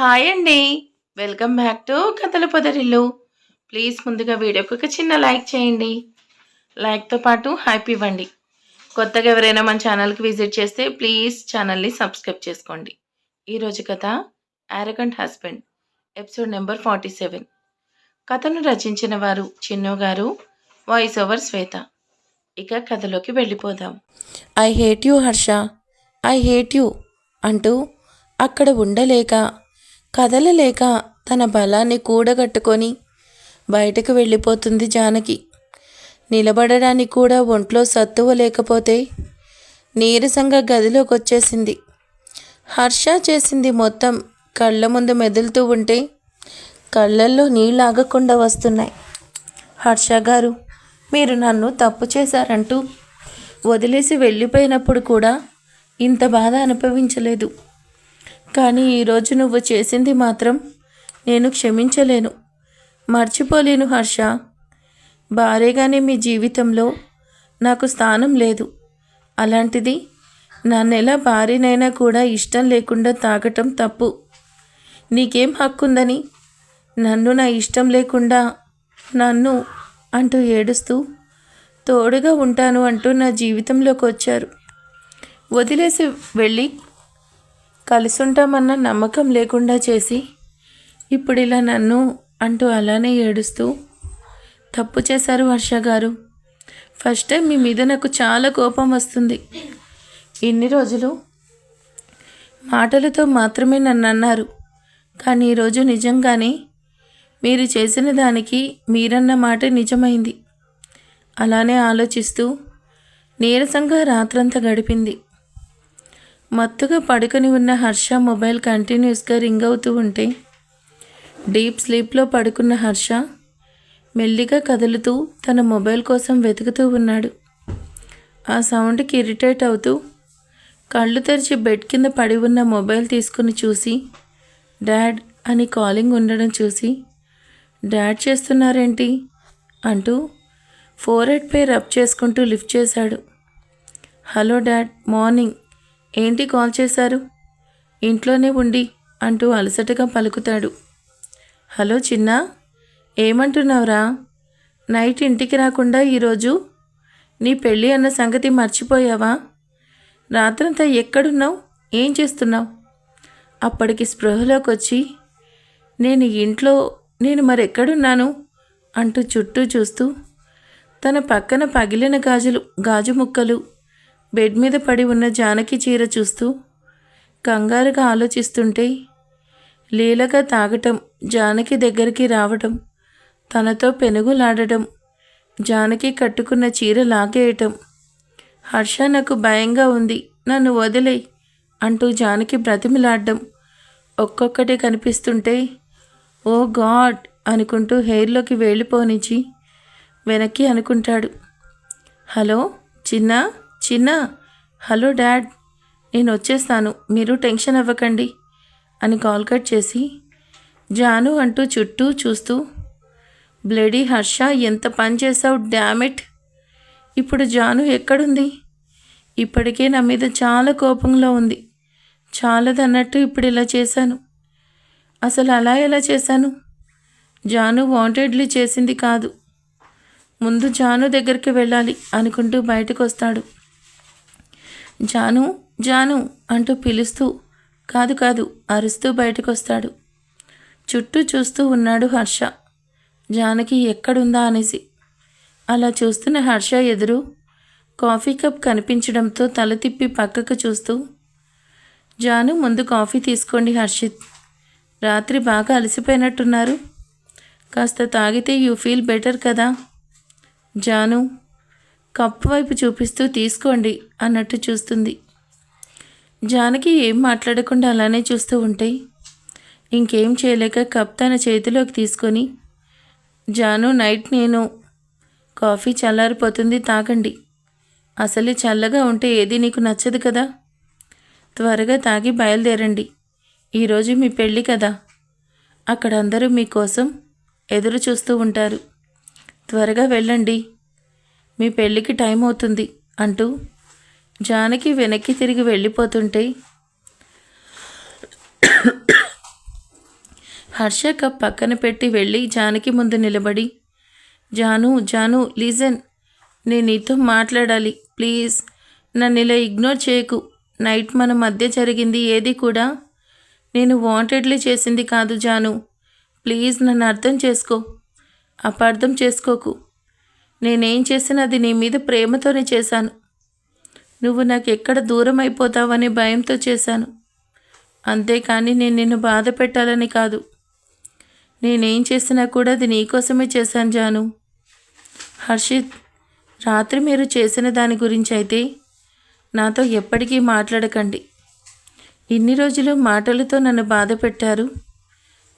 Hi అండి. Welcome back to కథల పొదరిల్లు. Please ముందుగా వీడియోకి ఒక చిన్న లైక్ చేయండి. లైక్తో పాటు హ్యాపీ ఇవ్వండి. కొత్తగా ఎవరైనా మన ఛానల్కి విజిట్ చేస్తే ప్లీజ్ ఛానల్ని సబ్స్క్రైబ్ చేసుకోండి. ఈరోజు కథ arrogant husband episode number forty seven కథను రచించిన వారు చిన్నో గారు వాయిస్ ఓవర్ శ్వేత. ఇక కథలోకి వెళ్ళిపోదాం. I hate you Harsha I hate you అంటూ అక్కడ ఉండలేక కదలలేక తన బలాన్ని కూడగట్టుకొని బయటకు వెళ్ళిపోతుంది జానకి. నిలబడడానికి కూడా ఒంట్లో సత్తువ లేకపోతే నీరసంగా గదిలోకి వచ్చేసింది హర్ష చేసింది మొత్తం కళ్ళ ముందు మెదులుతూ ఉంటే కళ్ళల్లో నీళ్ళు ఆగకుండా వస్తున్నాయి. హర్ష గారు మీరు నన్ను తప్పు చేశారంటూ వదిలేసి వెళ్ళిపోయినప్పుడు కూడా ఇంత బాధ అనుభవించలేదు. కానీ ఈరోజు నువ్వు చేసింది మాత్రం నేను క్షమించలేను. మర్చిపోలేను హర్ష. భార్యగానే మీ జీవితంలో నాకు స్థానం లేదు. అలాంటిది నన్నెలా భార్యనైనా కూడా ఇష్టం లేకుండా తాగటం తప్పు. నీకేం హక్కుందని? నన్ను నా ఇష్టం లేకుండా నన్ను అంటూ ఏడుస్తూ తోడుగా ఉంటాను అంటూ నా జీవితంలోకి వచ్చారు వదిలేసి వెళ్ళి కలిసుంటామన్న నమ్మకం లేకుండా చేసి ఇప్పుడు ఇలా నన్ను అంటూ అలానే ఏడుస్తూ తప్పు చేశారు వర్ష గారు. ఫస్ట్ టైం మీ మీద నాకు చాలా కోపం వస్తుంది. ఇన్ని రోజులు మాటలతో మాత్రమే నన్ను అన్నారు. కానీ ఈరోజు నిజంగానే మీరు చేసిన దానికి మీరన్న మాట నిజమైంది. అలానే ఆలోచిస్తూ నీరసంగా రాత్రంతా గడిపింది. మత్తుగా పడుకొని ఉన్న హర్ష మొబైల్ కంటిన్యూస్గా రింగ్ అవుతూ ఉంటే డీప్ స్లీప్లో పడుకున్న హర్ష మెల్లిగా కదులుతూ తన మొబైల్ కోసం వెతుకుతూ ఉన్నాడు. ఆ సౌండ్కి ఇరిటేట్ అవుతూ కళ్ళు తెరిచి బెడ్ కింద పడి ఉన్న మొబైల్ తీసుకుని చూసి డాడ్ అని కాలింగ్ ఉండడం చూసి డాడ్ చేస్తున్నారేంటి? అంటూ ఫోర్ హెడ్ పై రబ్ చేసుకుంటూ లిఫ్ట్ చేశాడు. హలో డాడ్ మార్నింగ్ ఏంటి కాల్ చేశారు? ఇంట్లోనే ఉండి అంటూ అలసటగా పలుకుతాడు. హలో చిన్న ఏమంటున్నావురా? నైట్ ఇంటికి రాకుండా ఈరోజు నీ పెళ్ళి అన్న సంగతి మర్చిపోయావా? రాత్రంతా ఎక్కడున్నావు? ఏం చేస్తున్నావు? అప్పటికి స్పృహలోకి వచ్చి నేను ఇంట్లో నేను మరెక్కడున్నాను? అంటూ చుట్టూ చూస్తూ తన పక్కన పగిలిన గాజులు గాజు ముక్కలు బెడ్ మీద పడి ఉన్న జానకి చీర చూస్తూ కంగారుగా ఆలోచిస్తుంటే లీలగా తాగటం జానకి దగ్గరికి రావటం తనతో పెనుగులాడటం జానకి కట్టుకున్న చీర లాగేయటం. హర్ష నాకు భయంగా ఉంది. నన్ను వదిలే అంటూ జానకి బ్రతిమిలాడ్డం ఒక్కొక్కటి కనిపిస్తుంటే ఓ గాడ్ అనుకుంటూ హెయిర్లోకి వెళ్ళిపోనిచ్చి వెనక్కి అనుకుంటాడు. హలో చిన్నా? చిన్న హలో డాడ్ నేను వచ్చేస్తాను. మీరు టెన్షన్ అవ్వకండి అని కాల్ కట్ చేసి జాను అంటూ చుట్టూ చూస్తూ బ్లడీ హర్ష ఎంత పని చేసావు డామిట్ ఇప్పుడు జాను ఎక్కడుంది? ఇప్పటికే నా మీద చాలా కోపంలో ఉంది. చాలదన్నట్టు ఇప్పుడు ఇలా చేశాను. అసలు అలా ఎలా చేశాను? జాను వాంటెడ్లీ చేసింది కాదు. ముందు జాను దగ్గరికి వెళ్ళాలి అనుకుంటూ బయటకు వస్తాడు జాను జాను అంటూ పిలుస్తూ కాదు కాదు అరుస్తూ బయటకొస్తాడు. చుట్టూ చూస్తూ ఉన్నాడు హర్ష. జానకి ఎక్కడుందా అనేసి. అలా చూస్తున్న హర్ష ఎదురు కాఫీ కప్ కనిపించడంతో తల తిప్పి పక్కకు చూస్తూ జాను ముందు కాఫీ తీసుకోండి హర్షిత్. రాత్రి బాగా అలసిపోయినట్టున్నారు. కాస్త తాగితే యూ ఫీల్ బెటర్ కదా. జాను కప్పు వైపు చూపిస్తూ తీసుకోండి అన్నట్టు చూస్తుంది. జానకి ఏం మాట్లాడకుండా అలానే చూస్తూ ఉంటే ఇంకేం చేయలేక కప్ తన చేతిలోకి తీసుకొని జాను నైట్ నేను కాఫీ చల్లారిపోతుంది తాగండి. అసలే చల్లగా ఉంటే ఏది నీకు నచ్చదు కదా? త్వరగా తాగి బయలుదేరండి. ఈరోజు మీ పెళ్ళి కదా? అక్కడ అందరూ మీకోసం ఎదురు చూస్తూ ఉంటారు. త్వరగా వెళ్ళండి. మీ పెళ్ళికి టైం అవుతుంది అంటూ జానకి వెనక్కి తిరిగి వెళ్ళిపోతుంటే హర్ష కప్ పక్కన పెట్టి వెళ్ళి జానకి ముందు నిలబడి జాను జాను లీజన్ నేను నీతో మాట్లాడాలి. ప్లీజ్ నన్ను ఇలా ఇగ్నోర్ చేయకు. నైట్ మన మధ్య జరిగింది ఏది కూడా నేను వాంటెడ్లీ చేసింది కాదు జాను. ప్లీజ్ నన్ను అర్థం చేసుకో. అపార్థం చేసుకోకు. నేనేం చేసినా అది నీ మీద ప్రేమతోనే చేశాను. నువ్వు నాకు ఎక్కడ దూరం అయిపోతావనే భయంతో చేశాను. అంతేకాని నేను నిన్ను బాధ పెట్టాలని కాదు. నేనేం చేసినా కూడా అది నీకోసమే చేశాను జాను. హర్షిత్ రాత్రి మీరు చేసిన దాని గురించి అయితే నాతో ఎప్పటికీ మాట్లాడకండి. ఇన్ని రోజులు మాటలతో నన్ను బాధ పెట్టారు.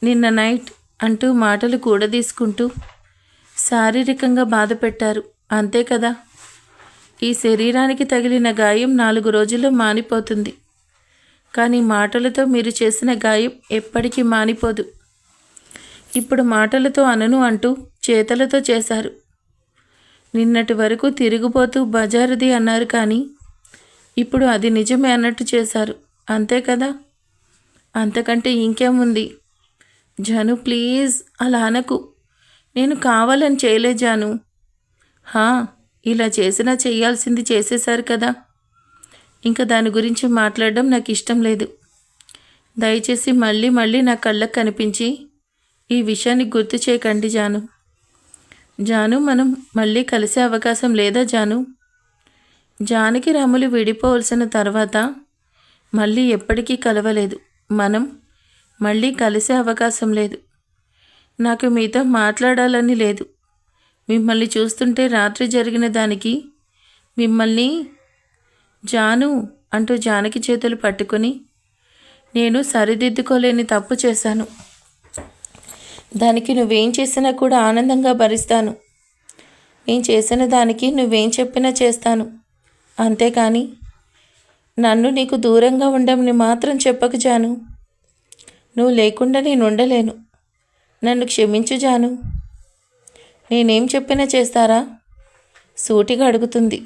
నిన్న నైట్ అంటూ మాటలు కూడదీసుకుంటూ శారీరకంగా బాధ పెట్టారు అంతే కదా? ఈ శరీరానికి తగిలిన గాయం నాలుగు రోజుల్లో మానిపోతుంది. కానీ మాటలతో మీరు చేసిన గాయం ఎప్పటికీ మానిపోదు. ఇప్పుడు మాటలతో అనను అంటూ చేతలతో చేశారు. నిన్నటి వరకు తిరిగిపోతూ బజారుది అన్నారు కానీ ఇప్పుడు అది నిజమే అన్నట్టు చేశారు. అంతే కదా? అంతకంటే ఇంకేముంది? జను ప్లీజ్ అలా అనకు. నేను కావాలని చేయలేజాను. హా ఇలా చేసినా చేయాల్సింది చేసేశారు కదా. ఇంకా దాని గురించి మాట్లాడడం నాకు ఇష్టం లేదు. దయచేసి మళ్ళీ మళ్ళీ నా కళ్ళకు కనిపించి ఈ విషయాన్ని గుర్తు చేయకండి జాను. జాను మనం మళ్ళీ కలిసే అవకాశం లేదా జాను? జానకి రాములు విడిపోవలసిన తర్వాత మళ్ళీ ఎప్పటికీ కలవలేదు. మనం మళ్ళీ కలిసే అవకాశం లేదు. నాకు మీతో మాట్లాడాలని లేదు. మిమ్మల్ని చూస్తుంటే రాత్రి జరిగిన దానికి మిమ్మల్ని జాను అంటూ జానకి చేతులు పట్టుకొని నేను సరిదిద్దుకోలేని తప్పు చేశాను. దానికి నువ్వేం చేసినా కూడా ఆనందంగా భరిస్తాను. నేను చేసిన దానికి నువ్వేం చెప్పినా చేస్తాను. అంతేకాని నన్ను నీకు దూరంగా ఉండమని మాత్రం చెప్పకు జాను. నువ్వు లేకుండా నేను ఉండలేను. నన్ను క్షమించు జాను. నేనేం చెప్పినా చేస్తారా? సూటిగా అడుగుతుంది.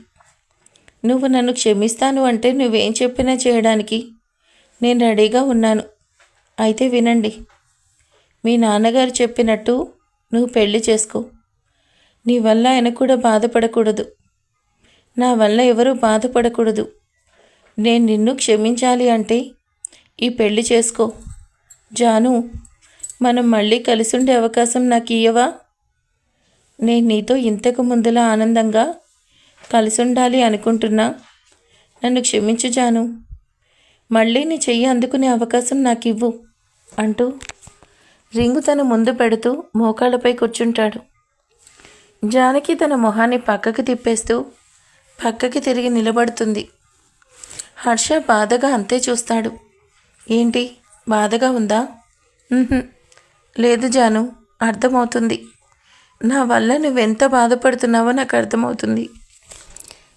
నువ్వు నన్ను క్షమిస్తాను అంటే నువ్వేం చెప్పినా చేయడానికి నేను రెడీగా ఉన్నాను. అయితే వినండి. మీ నాన్నగారు చెప్పినట్టు నువ్వు పెళ్ళి చేసుకో. నీ వల్ల ఆయన కూడా బాధపడకూడదు. నా వల్ల ఎవరూ బాధపడకూడదు. నేను నిన్ను క్షమించాలి అంటే ఈ పెళ్ళి చేసుకో. జాను మనం మళ్ళీ కలిసి ఉండే అవకాశం నాకు ఇయ్యవా? నేను నీతో ఇంతకు ముందులా ఆనందంగా కలిసి ఉండాలి అనుకుంటున్నా. నన్ను క్షమించు జాను. మళ్ళీ నీ చెయ్యి అందుకునే అవకాశం నాకు ఇవ్వు అంటూ రింగు తన ముందు పెడుతూ మోకాళ్ళపై కూర్చుంటాడు. జానకి తన మొహాన్ని పక్కకి తిప్పేస్తూ పక్కకి తిరిగి నిలబడుతుంది. హర్ష బాధగా అంతే చూస్తాడు. ఏంటి? బాధగా ఉందా? లేదు జాను అర్థమవుతుంది. నా వల్ల నువ్వెంత బాధపడుతున్నావో నాకు అర్థమవుతుంది.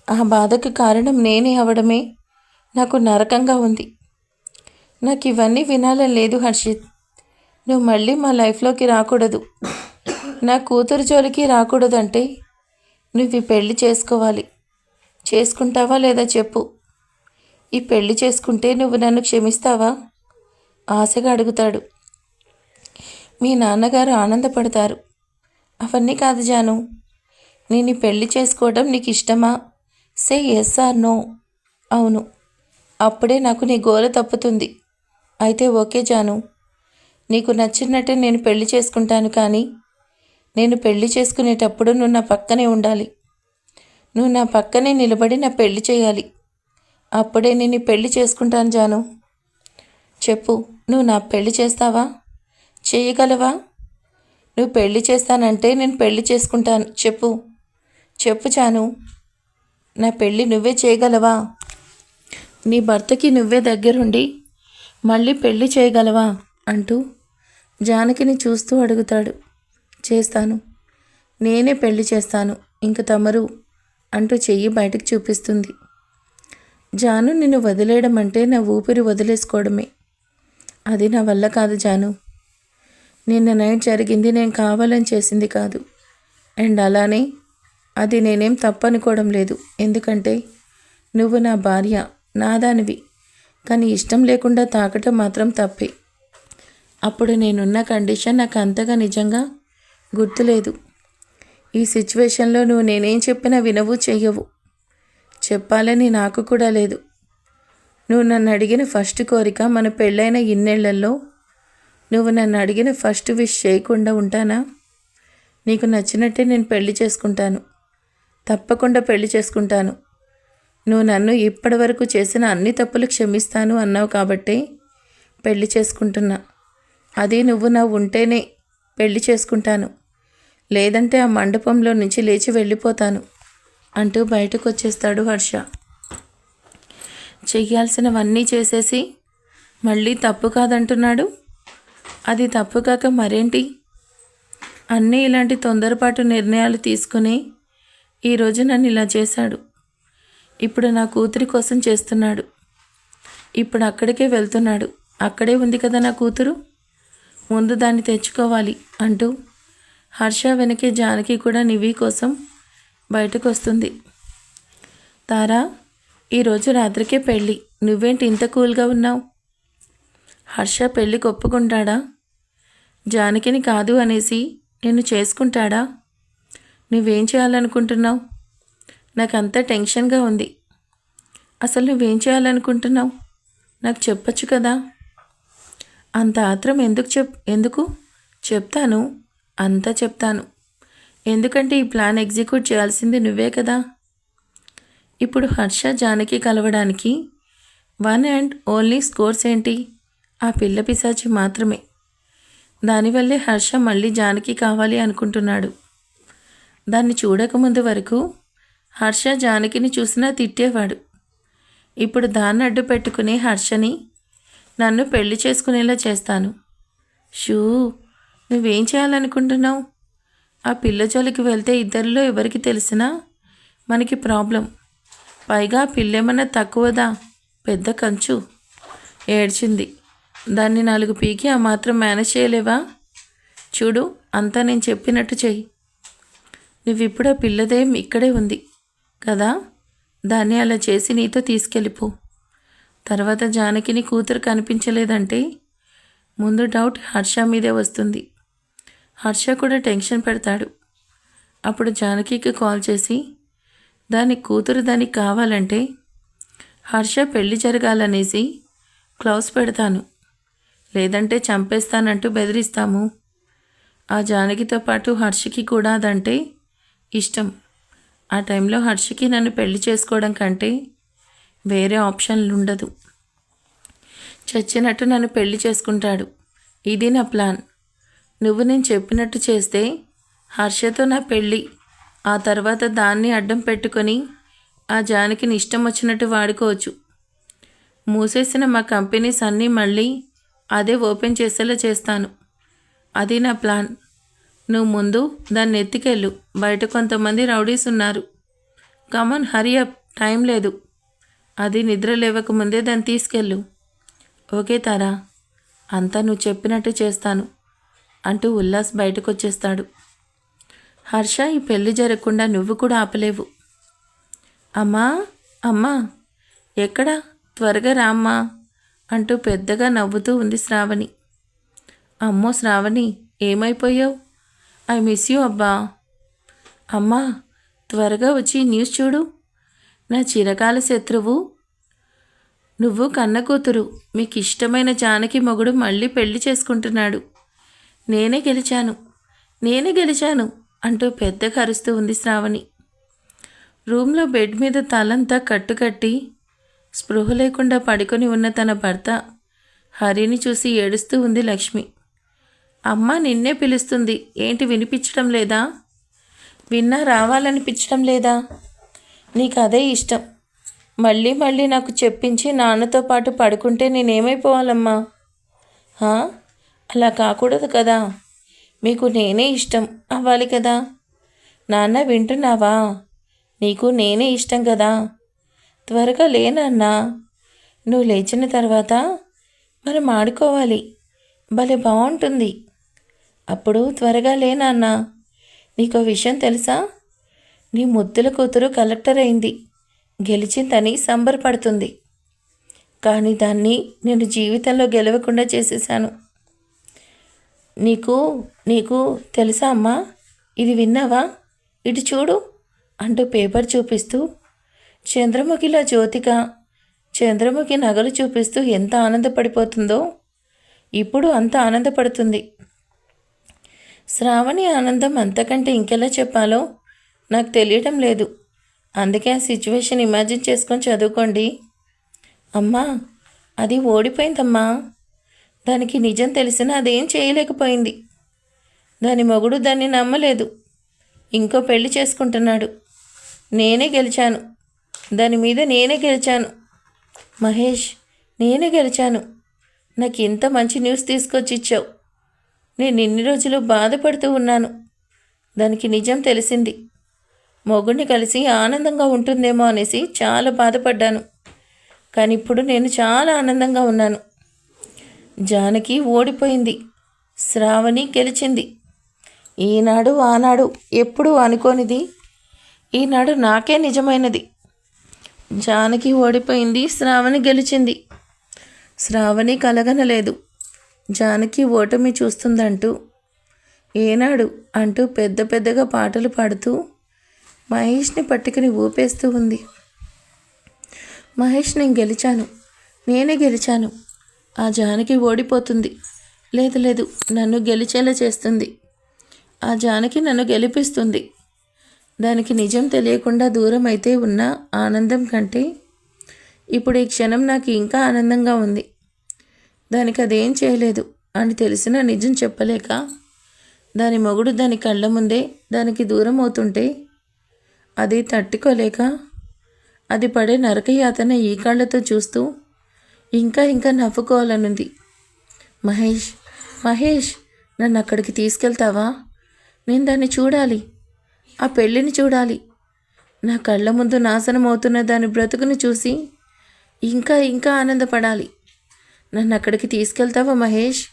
ఆ బాధకు కారణం నేనే అవడమే. నాకు నరకంగా ఉంది. నాకు ఇవన్నీ వినాలని లేదు హర్షిత్. నువ్వు మళ్ళీ మా లైఫ్లోకి రాకూడదు. నా కూతురు జోలికి రాకూడదంటే నువ్వు పెళ్ళి పెళ్ళి చేసుకోవాలి. చేసుకుంటావా లేదా చెప్పు. ఈ పెళ్ళి చేసుకుంటే నువ్వు నన్ను క్షమిస్తావా? ఆశగా అడుగుతాడు. మీ నాన్నగారు ఆనందపడతారు. అవన్నీ కాదు జాను. నేను పెళ్ళి చేసుకోవడం నీకు ఇష్టమా సే ఎస్ ఆర్ నో అవును. అప్పుడే నాకు నీ గోల తప్పుతుంది. అయితే ఓకే జాను. నీకు నచ్చినట్టే నేను పెళ్ళి చేసుకుంటాను కానీ నేను పెళ్ళి చేసుకునేటప్పుడు నువ్వు నా పక్కనే ఉండాలి. నువ్వు నా పక్కనే నిలబడి నా పెళ్ళి చేయాలి. అప్పుడే నేను పెళ్ళి చేసుకుంటాను జాను. చెప్పు నువ్వు నా పెళ్ళి చేస్తావా? చేయగలవా? నువ్వు పెళ్ళి చేస్తానంటే నేను పెళ్ళి చేసుకుంటాను. చెప్పు. చెప్పు చాను. నా పెళ్ళి నువ్వే చేయగలవా? నీ భర్తకి నువ్వే దగ్గరుండి మళ్ళీ పెళ్ళి చేయగలవా? అంటూ జానకిని చూస్తూ అడుగుతాడు. చేస్తాను. నేనే పెళ్ళి చేస్తాను. ఇంక తమరు అంటూ చెయ్యి బయటకు చూపిస్తుంది. జాను నిన్ను వదిలేయడం అంటే నా ఊపిరి వదిలేసుకోవడమే. అది నా వల్ల కాదు జాను. నిన్న నైట్ జరిగింది నేను కావాలని చేసింది కాదు. అండ్ అలానే అది నేనేం తప్పనుకోవడం లేదు. ఎందుకంటే నువ్వు నా భార్య నాదానివి. కానీ ఇష్టం లేకుండా తాకటం మాత్రం తప్పే. అప్పుడు నేనున్న కండిషన్ నాకు అంతగా నిజంగా గుర్తులేదు. ఈ సిచ్యువేషన్లో నువ్వు నేనేం చెప్పినా వినవు చెయ్యవు. చెప్పాలని నాకు కూడా లేదు. నువ్వు నన్ను అడిగిన ఫస్ట్ కోరిక మన పెళ్ళైన ఇన్నేళ్ళలో నువ్వు నన్ను అడిగిన ఫస్ట్ విష్ చేయకుండా ఉంటానా? నీకు నచ్చినట్టే నేను పెళ్ళి చేసుకుంటాను. తప్పకుండా పెళ్ళి చేసుకుంటాను. నువ్వు నన్ను ఇప్పటి వరకు చేసిన అన్ని తప్పులు క్షమిస్తాను అన్నావు కాబట్టి పెళ్ళి చేసుకుంటున్నా. అది నువ్వు నా ఉంటేనే పెళ్ళి చేసుకుంటాను. లేదంటే ఆ మండపంలో నుంచి లేచి వెళ్ళిపోతాను అంటూ బయటకు వచ్చేస్తాడు హర్ష. చెయ్యాల్సినవన్నీ చేసేసి మళ్ళీ తప్పు కాదంటున్నాడు? అది తప్పు కాక మరేంటి? అన్నీ ఇలాంటి తొందరపాటు నిర్ణయాలు తీసుకుని ఈరోజు నన్ను ఇలా చేశాడు. ఇప్పుడు నా కూతురి కోసం చేస్తున్నాడు. ఇప్పుడు అక్కడికే వెళ్తున్నాడు. అక్కడే ఉంది కదా నా కూతురు? ముందు దాన్ని తెచ్చుకోవాలి అంటూ హర్ష వెనకే జానకి కూడా నివి కోసం బయటకు వస్తుంది తారా ఈరోజు రాత్రికే పెళ్ళి. నువ్వేంటి ఇంత కూల్గా ఉన్నావు? హర్ష పెళ్ళికి ఒప్పుకుంటాడా? జానకిని కాదు అనేసి నిన్ను చేసుకుంటాడా? నువ్వేం చేయాలనుకుంటున్నావు? నాకంతా టెన్షన్గా ఉంది. అసలు నువ్వేం చేయాలనుకుంటున్నావు? నాకు చెప్పొచ్చు కదా? అంత ఆత్రం ఎందుకు చెప్ ఎందుకు? చెప్తాను. అంతా చెప్తాను. ఎందుకంటే ఈ ప్లాన్ ఎగ్జిక్యూట్ చేయాల్సింది నువ్వే కదా? ఇప్పుడు హర్ష జానకి కలవడానికి వన్ అండ్ ఓన్లీ స్కోర్స్ ఏంటి? ఆ పిల్ల పిశాచి మాత్రమే. దానివల్లే హర్ష మళ్ళీ జానకి కావాలి అనుకుంటున్నాడు. దాన్ని చూడకముందు వరకు హర్ష జానకిని చూసినా తిట్టేవాడు. ఇప్పుడు దాన్ని అడ్డు పెట్టుకుని హర్షని నన్ను పెళ్ళి చేసుకునేలా చేస్తాను. షూ నువ్వేం చేయాలనుకుంటున్నావు? ఆ పిల్ల జోలికి వెళ్తే ఇద్దరిలో ఎవరికి తెలిసినా మనకి ప్రాబ్లం. పైగా పిల్లేమన్నా తక్కువదా? పెద్ద కంచు. ఏడ్చింది. దాన్ని నాలుగు పీకి ఆ మాత్రం మేనేజ్ చేయలేవా? చూడు అంతా నేను చెప్పినట్టు చెయ్యి. నువ్విప్పుడు ఆ పిల్లదేం ఇక్కడే ఉంది కదా? దాన్ని అలా చేసి నీతో తీసుకెళ్ళిపో. తర్వాత జానకిని కూతురు కనిపించలేదంటే ముందు డౌట్ హర్ష మీదే వస్తుంది. హర్ష కూడా టెన్షన్ పెడతాడు. అప్పుడు జానకికి కాల్ చేసి దాని కూతురు దానికి కావాలంటే హర్ష పెళ్ళి జరగాలనేసి క్లౌస్ పెడతాను. లేదంటే చంపేస్తానంటూ బెదిరిస్తాము. ఆ జానకితో పాటు హర్షకి కూడా అదంటే ఇష్టం. ఆ టైంలో హర్షకి నన్ను పెళ్ళి చేసుకోవడం కంటే వేరే ఆప్షన్లు ఉండదు చచ్చినట్టు నన్ను పెళ్ళి చేసుకుంటాడు. ఇది నా ప్లాన్. నువ్వు నేను చెప్పినట్టు చేస్తే హర్షతో నా పెళ్ళి ఆ తర్వాత దాన్ని అడ్డం పెట్టుకొని ఆ జానకిని ఇష్టం వచ్చినట్టు వాడుకోవచ్చు. మూసేసిన మా కంపెనీస్ అన్నీ మళ్ళీ అదే ఓపెన్ చేసేలా చేస్తాను. అది నా ప్లాన్. నువ్వు ముందు దాన్ని ఎత్తుకెళ్ళు. బయట కొంతమంది రౌడీస్ ఉన్నారు. Come on Hari up. టైం లేదు. అది నిద్ర లేవక ముందే దాన్ని తీసుకెళ్ళు. ఓకే తారా. అంతా నువ్వు చెప్పినట్టు చేస్తాను అంటూ ఉల్లాస్ బయటకు వచ్చేస్తాడు హర్ష ఈ పెళ్ళి జరగకుండా నువ్వు కూడా ఆపలేవు. అమ్మా అమ్మా ఎక్కడా? త్వరగా రామ్మా. అంటూ పెద్దగా నవ్వుతూ ఉంది శ్రావణి. అమ్మో శ్రావణి ఏమైపోయావు? ఐ మిస్ యూ అబ్బా. అమ్మా త్వరగా వచ్చి న్యూస్ చూడు. నా చిరకాల శత్రువు. నువ్వు కన్న కూతురు. మీకు ఇష్టమైన జానకి మొగుడు మళ్ళీ పెళ్ళి చేసుకుంటున్నాడు. నేనే గెలిచాను. నేనే గెలిచాను అంటూ పెద్దగా అరుస్తూ ఉంది శ్రావణి. రూమ్లో బెడ్ మీద తలంతా కట్టుకట్టి స్పృహ లేకుండా పడుకొని ఉన్న తన భర్త హరిని చూసి ఏడుస్తూ ఉంది లక్ష్మి. అమ్మ నిన్నే పిలుస్తుంది. ఏంటి వినిపించడం లేదా? విన్నా రావాలనిపించడం లేదా? నీకు అదే ఇష్టం. మళ్ళీ మళ్ళీ నాకు చెప్పించి నాన్నతో పాటు పడుకుంటే నేనేమైపోవాలమ్మా? అలా కాకూడదు కదా. మీకు నేనే ఇష్టం అవ్వాలి కదా. నాన్న వింటున్నావా? నీకు నేనే ఇష్టం కదా. త్వరగా లేనన్నా నువ్వు లేచిన తర్వాత మనం ఆడుకోవాలి. భలే బాగుంటుంది అప్పుడు త్వరగా లేనన్నా నీకు విషయం తెలుసా? నీ ముద్దుల కూతురు కలెక్టర్ అయింది. గెలిచిందని సంబరపడుతుంది కానీ దాన్ని నేను జీవితంలో గెలవకుండా చేసేసాను నీకు నీకు తెలుసా అమ్మా? ఇది విన్నావా? ఇటు చూడు అంటూ పేపర్ చూపిస్తూ చంద్రముఖిలో జ్యోతిక చంద్రముఖి నగలు చూపిస్తూ ఎంత ఆనందపడిపోతుందో. ఇప్పుడు అంత ఆనందపడుతుంది. శ్రావణి ఆనందం అంతకంటే ఇంకెలా చెప్పాలో నాకు తెలియటం లేదు. అందుకే ఆ సిచ్యువేషన్ ఇమాజిన్ చేసుకొని చదువుకోండి. అమ్మా అది ఓడిపోయిందమ్మా. దానికి నిజం తెలిసినా అదేం చేయలేకపోయింది. దాని మొగుడు దాన్ని నమ్మలేదు. ఇంకో పెళ్ళి చేసుకుంటున్నాడు. నేనే గెలిచాను. దాని మీద నేనే గెలిచాను. మహేష్ నేనే గెలిచాను. నాకు ఇంత మంచి న్యూస్ తీసుకొచ్చి ఇచ్చావు. నేను ఇన్ని రోజులు బాధపడుతూ ఉన్నాను. దానికి నిజం తెలిసింది. మొగుడిని కలిసి ఆనందంగా ఉంటుందేమో అనేసి చాలా బాధపడ్డాను. కానీ ఇప్పుడు నేను చాలా ఆనందంగా ఉన్నాను. జానకి ఓడిపోయింది. శ్రావణి గెలిచింది. ఈనాడు ఆనాడు ఎప్పుడూ అనుకోనిది. ఈనాడు నాకే నిజమైనది. జానకి ఓడిపోయింది శ్రావణి గెలిచింది. శ్రావణి కలగనలేదు. జానకి ఓటమి చూస్తుందంటూ ఏనాడు అంటూ పెద్ద పెద్దగా పాటలు పాడుతూ మహేష్ని పట్టుకుని ఊపేస్తూ ఉంది. మహేష్ నేను గెలిచాను. నేనే గెలిచాను. ఆ జానకి ఓడిపోతుంది. లేదు లేదు నన్ను గెలిచేలా చేస్తుంది. ఆ జానకి నన్ను గెలిపిస్తుంది. దానికి నిజం తెలియకుండా దూరం అయితే ఉన్న ఆనందం కంటే ఇప్పుడు ఈ క్షణం నాకు ఇంకా ఆనందంగా ఉంది. దానికి అదేం చేయలేదు. అని తెలిసిన నిజం చెప్పలేక దాని మొగుడు దాని కళ్ళ ముందే దానికి దూరం అవుతుంటే అది తట్టుకోలేక అది పడే నరకయాతన ఈ కళ్ళతో చూస్తూ ఇంకా ఇంకా నవ్వుకోవాలనుంది. మహేష్ మహేష్ నన్ను అక్కడికి తీసుకెళ్తావా? నేను దాన్ని చూడాలి. ఆ పెళ్ళిని చూడాలి. నా కళ్ళ ముందు నాశనం అవుతున్న దాని బ్రతుకుని చూసి ఇంకా ఇంకా ఆనందపడాలి. నన్ను అక్కడికి తీసుకెళ్తావా మహేష్?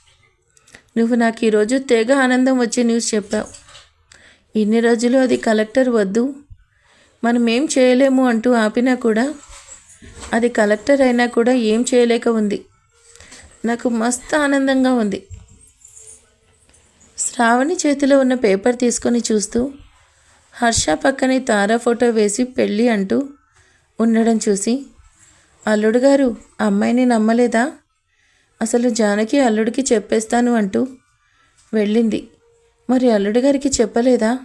నువ్వు నాకు ఈరోజు తెగ ఆనందం వచ్చే న్యూస్ చెప్పావు. ఇన్ని రోజులు అది కలెక్టర్ వద్దు. మనం ఏం చేయలేము అంటూ ఆపినా కూడా అది కలెక్టర్ అయినా కూడా ఏం చేయలేక ఉంది. నాకు మస్తు ఆనందంగా ఉంది. శ్రావణి చేతిలో ఉన్న పేపర్ తీసుకొని చూస్తూ హర్ష పక్కనే తారా ఫోటో వేసి పెళ్ళి అంటూ ఉండడం చూసి అల్లుడు గారు అమ్మాయిని నమ్మలేదా? అసలు జానకి అల్లుడికి చెప్పేస్తాను అంటూ వెళ్ళింది. మరి అల్లుడి గారికి చెప్పలేదా?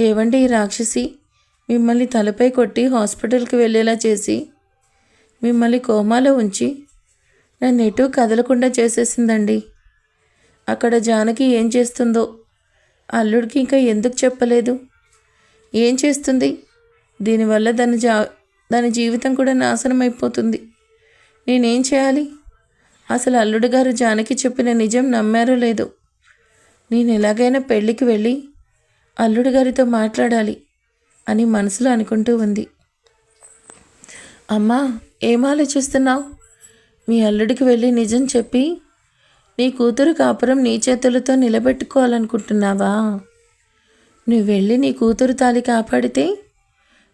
ఏవండి ఈ రాక్షసి? మిమ్మల్ని తలపై కొట్టి హాస్పిటల్కి వెళ్ళేలా చేసి మిమ్మల్ని కోమాలో ఉంచి నన్ను ఎటూ కదలకుండా చేసేసిందండి. అక్కడ జానకి ఏం చేస్తుందో అల్లుడికి ఇంకా ఎందుకు చెప్పలేదు? ఏం చేస్తుంది? దీనివల్ల దాని జా దాని జీవితం కూడా నాశనం అయిపోతుంది. నేనేం చేయాలి? అసలు అల్లుడు గారు జానకి చెప్పిన నిజం నమ్మారో లేదో? నేను ఎలాగైనా పెళ్ళికి వెళ్ళి అల్లుడు గారితో మాట్లాడాలి అని మనసులో అనుకుంటూ ఉంది. అమ్మా ఏం ఆలోచిస్తున్నావు? మీ అల్లుడికి వెళ్ళి నిజం చెప్పి నీ కూతురు కాపురం నీ చేతులతో నిలబెట్టుకోవాలనుకుంటున్నావా? నువ్వు వెళ్ళి నీ కూతురు తాలి కాపాడితే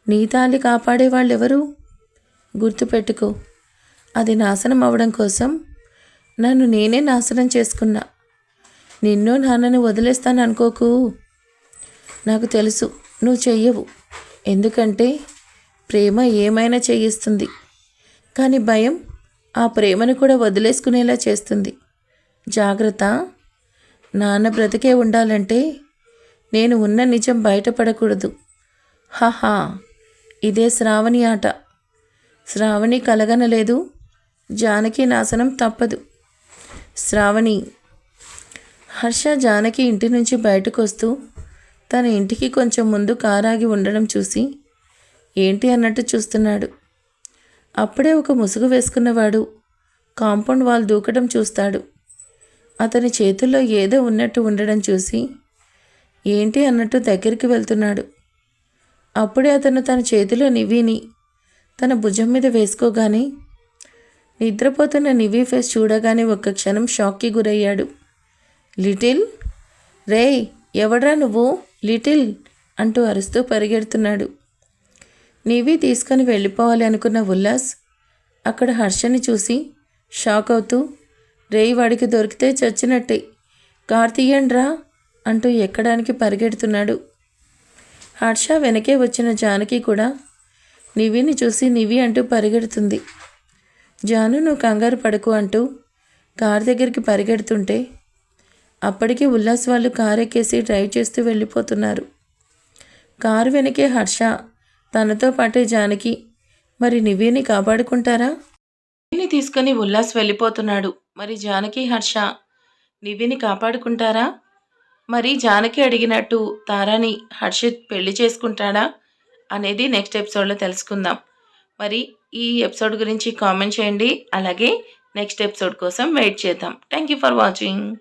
నీ తాలి కాపాడే వాళ్ళెవరు గుర్తుపెట్టుకో అది నాశనం అవ్వడం కోసం నన్ను నేనే నాశనం చేసుకున్నా. నిన్ను నాన్నను వదిలేస్తాను అనుకోకు నాకు తెలుసు నువ్వు చెయ్యవు. ఎందుకంటే ప్రేమ ఏమైనా చేయిస్తుంది. కానీ భయం ఆ ప్రేమను కూడా వదిలేసుకునేలా చేస్తుంది. జాగ్రత్త నాన్న బ్రతికే ఉండాలంటే నేను ఉన్న నిజం బయటపడకూడదు. హహా ఇదే శ్రావణి ఆట. శ్రావణి కలగనలేదు జానకి నాశనం తప్పదు. శ్రావణి హర్ష జానకి ఇంటి నుంచి బయటకు వస్తూ తన ఇంటికి కొంచెం ముందు కారాగి ఉండడం చూసి ఏంటి అన్నట్టు చూస్తున్నాడు. అప్పుడే ఒక ముసుగు వేసుకున్నవాడు కాంపౌండ్ వాల్ దూకడం చూస్తాడు. అతని చేతుల్లో ఏదో ఉన్నట్టు ఉండడం చూసి ఏంటి అన్నట్టు దగ్గరికి వెళ్తున్నాడు. అప్పుడే అతను తన చేతిలో నివిని తన భుజం మీద వేసుకోగానే నిద్రపోతున్న నివి ఫేస్ చూడగానే ఒక్క క్షణం షాక్కి గురయ్యాడు. లిటిల్? రేయ్ ఎవడ్రా నువ్వు? లిటిల్! అంటూ అరుస్తూ పరిగెడుతున్నాడు. నివి తీసుకొని వెళ్ళిపోవాలి అనుకున్న ఉల్లాస్ అక్కడ హర్షని చూసి షాక్ అవుతూ రేయ్ వాడికి దొరికితే చచ్చినట్టే. కార్తీయన్ రా అంటూ ఎక్కడానికి పరిగెడుతున్నాడు. హర్ష వెనకే వచ్చిన జానకి కూడా నివిని చూసి నివి అంటూ పరిగెడుతుంది. జాను నువ్వు కంగారు పడకు అంటూ కారు దగ్గరికి పరిగెడుతుంటే అప్పటికే ఉల్లాస్ వాళ్ళు కారు ఎక్కేసి డ్రైవ్ చేస్తూ వెళ్ళిపోతున్నారు. కారు వెనకే హర్ష తనతో పాటే జానకి మరి నివిని కాపాడుకుంటారా? నివిని తీసుకుని ఉల్లాస్ వెళ్ళిపోతున్నాడు. మరి జానకి హర్ష నివిని కాపాడుకుంటారా? మరి జానకి అడిగినట్టు తారాని హర్షిత్ పెళ్ళి చేసుకుంటాడా అనేది నెక్స్ట్ ఎపిసోడ్లో తెలుసుకుందాం. మరి ఈ ఎపిసోడ్ గురించి కామెంట్ చేయండి. అలాగే నెక్స్ట్ ఎపిసోడ్ కోసం వెయిట్ చేద్దాం. Thank you for watching.